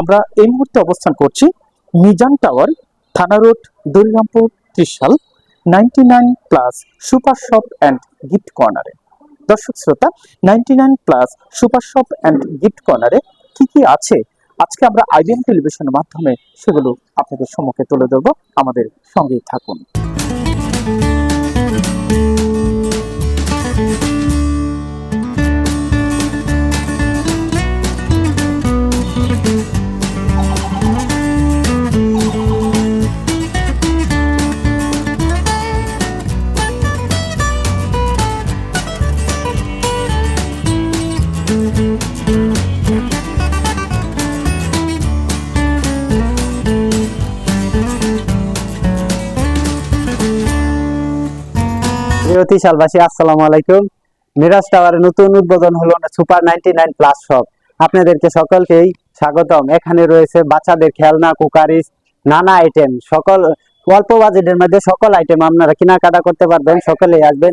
আমরা এই মুহূর্তে অবস্থান করছি Mizan tower, Thana road, Darirampur, Trishal ninety nine plus super shop and gift কর্নারে দর্শক শ্রোতা ninety nine plus super shop and gift কর্নারে কি কি আছে? আজকে আমরা আইবিএম টেলিভিশনের মাধ্যমে সেগুলো আপনাদের সম্মুখে তুলে ধরবো। আমাদের সঙ্গেই থাকুন। প্রিয়তি শালবাসী আসসালামু আলাইকুম। মিরাজ টাওয়ারে নতুন উদ্বোধন হলো super ninety nine plus shop আপনাদেরকে সকলকেই স্বাগতম। এখানে রয়েছে বাচ্চাদের খেলনা, কুকারিস, নানা আইটেম সকল, অল্প বাজেটের মধ্যে সকল আইটেম আপনারা কেনাকাটা করতে পারবেন, সকলেই আসবেন।